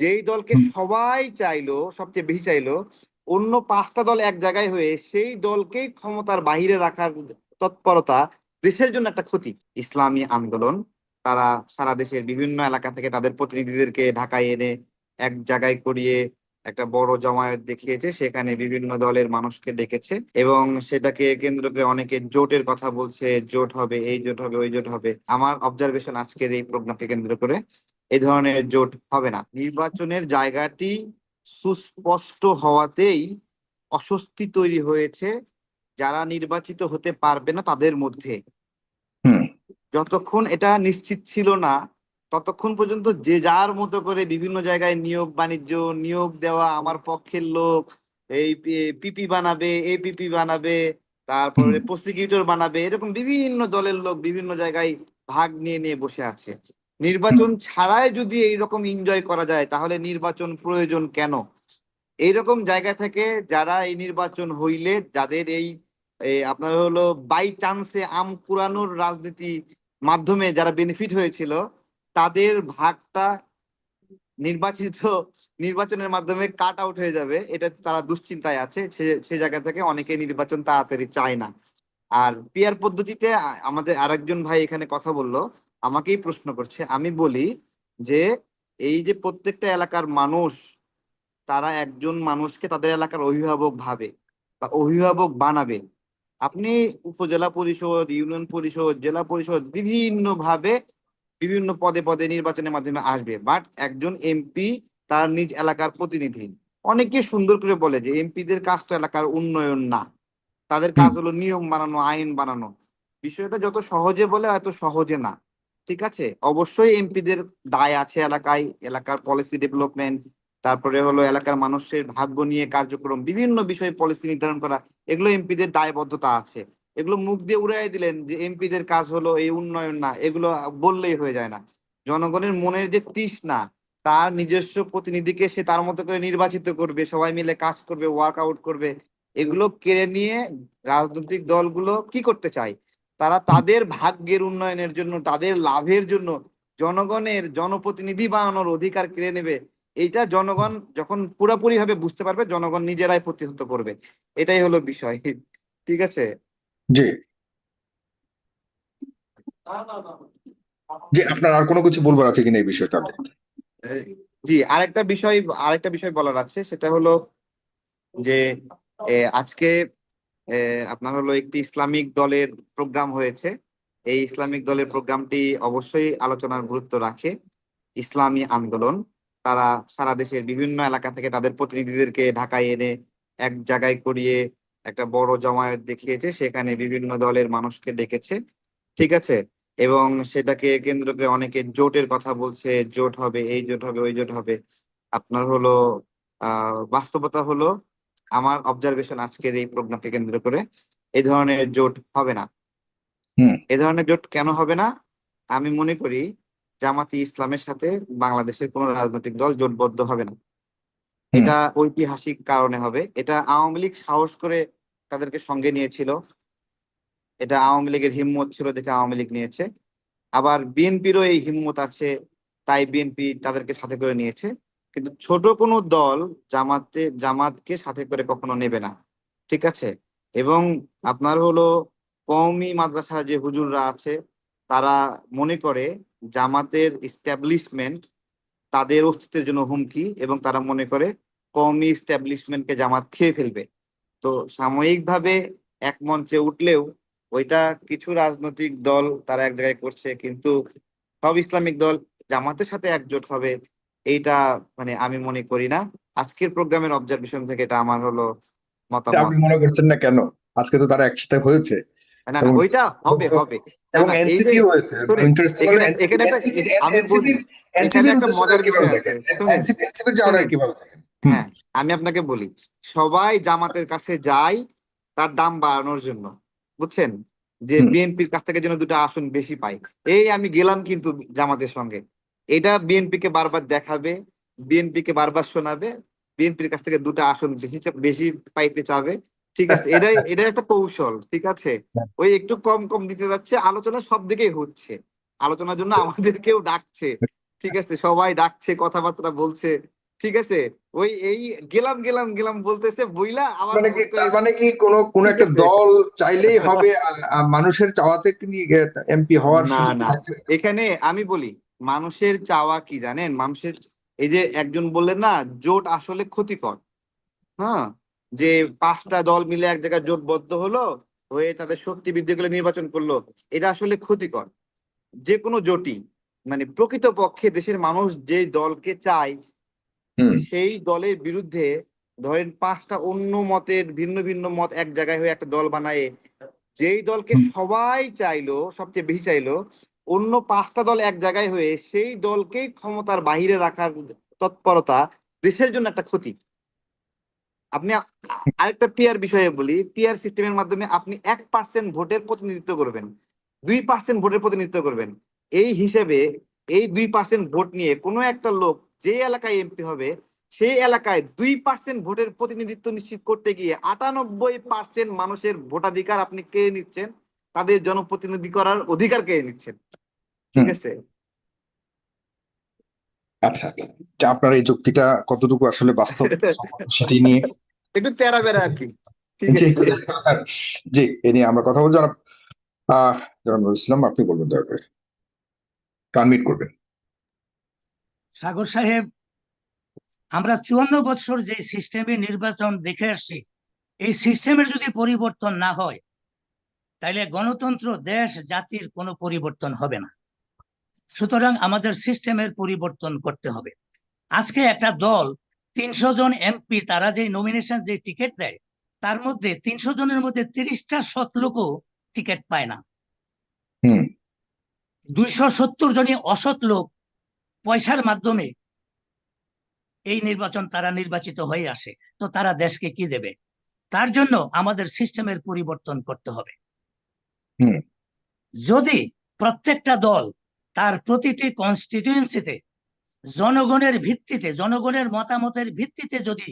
যেই দলকে সবাই চাইলো সবচেয়ে বেশি চাইলো অন্য পাঁচটা দল এক জায়গায় হয়ে সেই দলকেই ক্ষমতার বাহিরে রাখার তৎপরতা দেশের জন্য একটা ক্ষতি। ইসলামী আন্দোলন তারা সারা দেশের বিভিন্ন এলাকা থেকে তাদের প্রতিনিধিদেরকে ঢাকায় এনে এক জায়গায় করিয়ে একটা বড় জমায়েত দেখিয়েছে সেখানে বিভিন্ন দলের মানুষকে ডেকেছে এবং সেটাকে কেন্দ্র করে অনেকে জোটের কথা বলছে জোট হবে এই জোট হবে ওই জোট হবে। আমার অবজারভেশন আজকের এই প্রোগ্রামকে কেন্দ্র করে। এই ধরনের জোট হবে না। নির্বাচনের জায়গাটি সুস্পষ্ট হওয়াতেই অস্বস্তি তৈরি হয়েছে। যারা নির্বাচিত হতে পারবে না তাদের মধ্যে। যতক্ষণ এটা নিশ্চিত ছিল না ততক্ষণ পর্যন্ত যে যার মতো করে বিভিন্ন জায়গায় নিয়োগ বাণিজ্য নিয়োগ দেওয়া আমার পক্ষের লোক এই পিপি বানাবে এপিপি বানাবে তারপরে প্রসিকিউটর বানাবে এরকম বিভিন্ন দলের লোক বিভিন্ন জায়গায় ভাগ নিয়ে নিয়ে বসে আছে। নির্বাচন ছাড়াই যদি এইরকম এনজয় করা যায়, তাহলে নির্বাচন প্রয়োজন কেন? এইরকম জায়গা থেকে যারা এই নির্বাচন হইলে, যাদের এই আপনার হলো বাই চান্সে আম কুড়ানোর রাজনীতি মাধ্যমে যারা বেনিফিট হয়েছিল, তাদের ভাগটা নির্বাচিত, নির্বাচনের মাধ্যমে কাট আউট হয়ে যাবে। এটা তারা দুশ্চিন্তায় আছে। সে জায়গা থেকে অনেকে নির্বাচন তাড়াতাড়ি চায় না। আর পিয়ার পদ্ধতিতে আমাদের আরেকজন ভাই এখানে কথা বলল। আমাকেই প্রশ্ন করছে। আমি বলি যে, এই যে প্রত্যেকটা এলাকার মানুষ, তারা একজন মানুষকে তাদের এলাকার অভিভাবক ভাবে বা অভিভাবক বানাবে। আপনি উপজেলা পরিষদ, ইউনিয়ন পরিষদ, জেলা পরিষদ বিভিন্ন ভাবে বিভিন্ন পদে পদে নির্বাচনের মাধ্যমে আসবে। বাট একজন এমপি তার নিজ এলাকার প্রতিনিধি। অনেকে সুন্দর করে বলে যে, এমপিদের কাজ তো এলাকার উন্নয়ন না। তাদের কাজ হলো নিয়ম বানানো, আইন বানানো। বিষয়টা যত সহজে বলে এত সহজে না। ঠিক আছে? অবশ্যই এমপিদের দায় আছে এলাকায়, এলাকার পলিসি ডেভেলপমেন্ট তারপরে হলো এলাকার মানুষের ভাগ্য নিয়ে কার্যক্রম, বিভিন্ন বিষয়ে পলিসি নির্ধারণ করা, এগুলো এমপিদের দায়বদ্ধতা আছে। এগুলো মুখ দিয়ে উড়াই দিলেন যে এমপিদের কাজ হলো এই উন্নয়ন না, এগুলো বললেই হয়ে যায় না। জনগণের মনের যে তৃষ্ণা, তার নিজস্ব প্রতিনিধিকে সে তার মতো করে নির্বাচিত করবে, সবাই মিলে কাজ করবে ওয়ার্ক আউট করবে, এগুলো কেড়ে নিয়ে রাজনৈতিক দলগুলো কি করতে চায়? তারা তাদের ভাগ্যের উন্নয়নের জন্য তাদের লাভের জন্য জনগণের জনপ্রতিনিধি বানানোর অধিকার কেড়ে নেবে। এইটা জনগণ যখন পুরোপুরি ভাবে বুঝতে পারবে জনগণ নিজেরাই প্রতিহত করবে। এটাই হলো বিষয়। ঠিক আছে? জি। জি আপনার আর কোনো কিছু বলবার আছে কিনা এই বিষয়টা? জি আরেকটা বিষয় আরেকটা বিষয় বলার আছে। সেটা হলো যে আজকে আপনার হলো একটি ইসলামিক দলের প্রোগ্রাম হয়েছে। এই ইসলামিক দলের প্রোগ্রামটি অবশ্যই আলোচনার গুরুত্ব রাখে। ইসলামী আন্দোলন, তারা সারা দেশের বিভিন্ন এলাকা থেকে তাদের প্রতিনিধিদেরকে ঢাকায় এনে এক জায়গায় করিয়ে একটা বড় জমায়েত দেখিয়েছে। সেখানে বিভিন্ন দলের মানুষকে ডেকেছে। ঠিক আছে? এবং সেটাকে কেন্দ্র করে অনেকে জোটের কথা বলছে, জোট হবে, এই জোট হবে, ওই জোট হবে। আপনার হলো, আহ, বাস্তবতা হলো আমার অবজারভেশন আজকের এই প্রোগ্রামকে কেন্দ্র করে এই ধরনের জোট হবে না। এ ধরনের জোট কেন হবে না? আমি মনে করি জামাতি ইসলামের সাথে বাংলাদেশের কোনো রাজনৈতিক দল জোটবদ্ধ হবে না। এটা ঐতিহাসিক কারণে হবে। এটা আওয়ামী লীগ সাহস করে তাদেরকে সঙ্গে নিয়েছিল। এটা আওয়ামী লীগের হিম্মত ছিল দেখে আওয়ামী লীগ নিয়েছে। আবার বিএনপিরও এই হিম্মত আছে তাই বিএনপি তাদেরকে সাথে করে নিয়েছে। কিন্তু ছোট কোনো দল জামাতে, জামাতকে সাথে করে কখনো নেবে না। ঠিক আছে? এবং আপনার হলো কওমি মাদ্রাসা যে হুজুররা আছে, তারা মনে করে জামাতের ইস্টাবলিশমেন্ট তাদের অস্তিত্বের জন্য হুমকি এবং তারা মনে করে কওমি ইস্টাবলিশমেন্টকে জামাত খেয়ে ফেলবে। তো সাময়িকভাবে এক মঞ্চে উঠলেও ওইটা কিছু রাজনৈতিক দল তারা এক জায়গায় করছে, কিন্তু সব ইসলামিক দল জামাতের সাথে একজোট হবে। এইটা মানে আমি মনে করি না। আজকের প্রোগ্রামের অবজারভেশন থেকে এটা আমার হলো এটা মতামত আপনি মনে করছেন না কেন? আজকে তো তারা একসাথে হয়েছে। না না ওইটা হবে হবে। এবং এনসিপি হয়েছে। ইন্টারেস্টিং হলো এখানে- এনসিপি একটা মজার কীভাবে দেখেন এনসিপি এনসিপির যাওয়াটা শুনুন। কীভাবে হ্যাঁ আমি আপনাকে বলি সবাই জামাতের কাছে যায় তার দাম বাড়ানোর জন্য বুঝছেন? যে বিএনপির কাছ থেকে যেন দুটো আসন বেশি পাই। এই আমি গেলাম কিন্তু জামাতের সঙ্গে। এটা বিএনপি কে বারবার দেখাবে বিএনপি কে বারবার শোনাবে বিএনপির কাছ থেকে দুটো আসন বেশি বেশি পাইতে চাবে। ঠিক আছে এটাই এটা একটা কৌশল ঠিক আছে? ওই একটু কম কম দিতে যাচ্ছে আলোচনা সব দিকেই হচ্ছে। আলোচনার জন্য আমাদেরকেও ডাকছে ঠিক আছে? সবাই ডাকছে কথাবার্তা বলছে ঠিক আছে? ওই এই গেলাম গেলাম গেলাম বলতেছে বইলা আবার মানে কি তার মানে কি কোনো কোনো একটা দল চাইলেই হবে মানুষের চাওয়াতে কি এমপি হওয়ার না, না। এখানে আমি বলি মানুষের চাওয়া কি জানেন? মানুষের এই যে একজন বললেন না জোট আসলে ক্ষতিকর। হ্যাঁ? যে পাঁচটা দল মিলে এক জায়গায় জোটবদ্ধ হলো হয়ে তাদের শক্তি বৃদ্ধি করে নির্বাচন করল এটা আসলে ক্ষতিকর। যে কোনো জোটই মানে প্রকৃত পক্ষে দেশের মানুষ যে দলকে চায় সেই দলের বিরুদ্ধে ধরেন পাঁচটা অন্য মতের ভিন্ন ভিন্ন মত এক জায়গায় হয়ে একটা দল বানায় যেই দলকে সবাই চাইলো সবচেয়ে বেশি চাইলো অন্য পাঁচটা দল এক জায়গায় হয়ে সেই দলকেই ক্ষমতার বাহিরে রাখার তৎপরতা দেশের জন্য একটা ক্ষতি। আপনি আরেকটা পিয়ার বিষয়ে বলি পিয়ার সিস্টেমের মাধ্যমে আপনি এক পার্সেন্ট ভোটের প্রতিনিধিত্ব করবেন, দুই পার্সেন্ট ভোটের প্রতিনিধিত্ব করবেন। এই হিসেবে এই দুই পার্সেন্ট ভোট নিয়ে কোনো একটা লোক যে এলাকায় এমপি হবে, সেই এলাকায় দুই পার্সেন্ট ভোটের প্রতিনিধিত্ব নিশ্চিত করতে গিয়ে আটানব্বই পার্সেন্ট মানুষের ভোটাধিকার আপনি কে নিচ্ছেন? তাদের জনপ্রতিনিধি করার অধিকার কে নিচ্ছেন? ঠিক আছে? আচ্ছা আপনার এই যুক্তিটা কতটুকু আসলে বাস্তব সেটি নিয়ে? একটু তেরা বেড়া আর কি। জি এ নিয়ে আমরা কথা বলব। জনাব আহ জনাব ইসলাম আপনি বলবেন দয়া করে। ট্রানমিট করবেন। সাগর সাহেব আমরা চুয়ান্ন বছর যে সিস্টেমে নির্বাচন দেখে আসছি এই সিস্টেমের যদি পরিবর্তন না হয় তাহলে গণতন্ত্র দেশ জাতির কোনো পরিবর্তন হবে না। সুতরাং আমাদের সিস্টেমের পরিবর্তন করতে হবে। আজকে একটা দল তিনশো জন এমপি তারা যে নমিনেশন যে টিকিট দেয় তার মধ্যে তিনশো জনের মধ্যে তিরিশটা শত লোকও টিকিট পায় না। দুইশো সত্তর জনই অসৎ লোক পয়সার মাধ্যমে এই নির্বাচন তারা নির্বাচিত হয়ে আসে। তো তারা দেশকে কি দেবে? তার জন্য আমাদের সিস্টেমের পরিবর্তন করতে হবে। হুম। যদি প্রত্যেকটা দল তার প্রতিটি কনস্টিটিউয়েন্সিতে জনগণের ভিত্তিতে, জনগণের মতামতের ভিত্তিতে যদি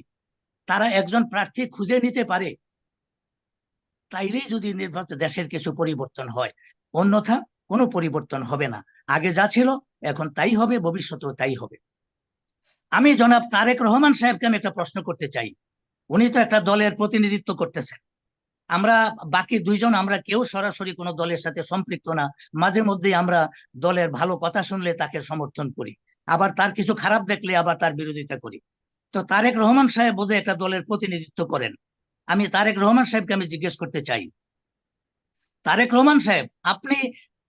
তারা একজন প্রার্থী খুঁজে নিতে পারে, তাইলেই যদি নির্বাচন দেশের কিছু পরিবর্তন হয়। অন্যথা কোনো পরিবর্তন হবে না। আগে যা ছিল, এখন তাই হবে, ভবিষ্যতেও তাই হবে। আমি জনাব তারেক রহমান সাহেবকে আমি একটা প্রশ্ন করতে চাই। উনি তো একটা দলের প্রতিনিধিত্ব করতেছেন। আমরা বাকি দুইজন আমরা কেউ সরাসরি কোনো দলের সাথে সম্পৃক্ত না। মাঝে মধ্যে আমরা দলের ভালো কথা শুনলে তাকে সমর্থন করি। আবার তার কিছু খারাপ দেখলে আবার তার বিরোধিতা করি। তো তারেক রহমান সাহেব বোধহয় একটা দলের প্রতিনিধিত্ব করেন। আমি তারেক রহমান সাহেবকে আমি জিজ্ঞেস করতে চাই। তারেক রহমান সাহেব, আপনি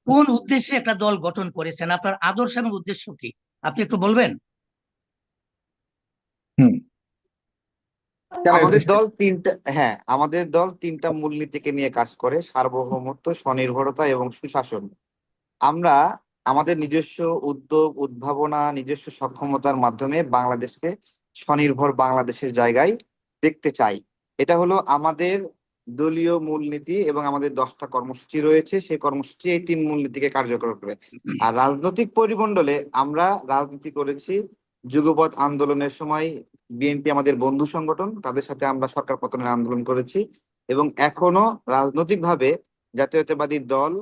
কোন উদ্দেশ্যে একটা দল গঠন করেছেন? আপনার আদর্শ এবং উদ্দেশ্য কি? আপনি একটু বলবেন? আমাদের দল তিনটা হ্যাঁ আমাদের দল তিনটা মূলনীতিকে নিয়ে কাজ করে সার্বভৌমত্ব স্বনির্ভরতা এবং সুশাসন। আমরা আমাদের নিজস্ব উদ্যোগ উদ্ভাবনা নিজস্ব সক্ষমতার মাধ্যমে বাংলাদেশকে স্বনির্ভর বাংলাদেশের জায়গায় দেখতে চাই। এটা হলো আমাদের দলীয় মূলনীতি এবং আমাদের দশটা কর্মসূচি রয়েছে সেই কর্মসূচি এই তিন মূলনীতিকে কার্যকর করে আর রাজনৈতিক পরিমণ্ডলে আমরা রাজনীতি করেছি যুগপৎ আন্দোলনের সময় বিএনপি আমাদের বন্ধু সংগঠন তাদের সাথে আমরা সরকার পতনের আন্দোলন করেছি এবং এখনও রাজনৈতিকভাবে জাতীয়তাবাদী দল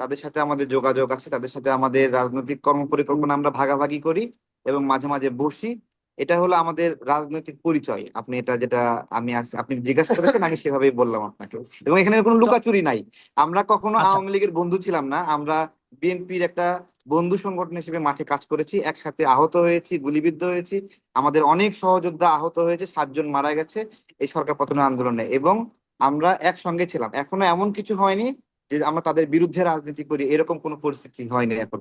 তাদের সাথে আমাদের যোগাযোগ আছে তাদের সাথে আমাদের রাজনৈতিক কর্মপরিকল্পনা আমরা ভাগাভাগি করি এবং মাঝে মাঝে বসি। এটা হলো আমাদের রাজনৈতিক পরিচয়। আপনি এটা যেটা আমি আপনি জিজ্ঞাসা করেছেন আমি সেভাবেই বললাম আপনাকে। এবং এখানে কোনো লুকাচুরি নাই। আমরা কখনো আচ্ছা। আওয়ামী লীগের বন্ধু ছিলাম না। আমরা বিএনপির একটা বন্ধু সংগঠন হিসেবে মাঠে কাজ করেছি, একসাথে আহত হয়েছি, গুলিবিদ্ধ হয়েছি। আমাদের অনেক সহযোদ্ধা আহত হয়েছে, সাতজন মারা গেছে এই সরকার পতনের আন্দোলনে এবং আমরা একসঙ্গে ছিলাম। এখনও এমন কিছু হয়নি যে আমরা তাদের বিরুদ্ধে রাজনীতি করি, এরকম কোনো পরিস্থিতি হয়নি এখন।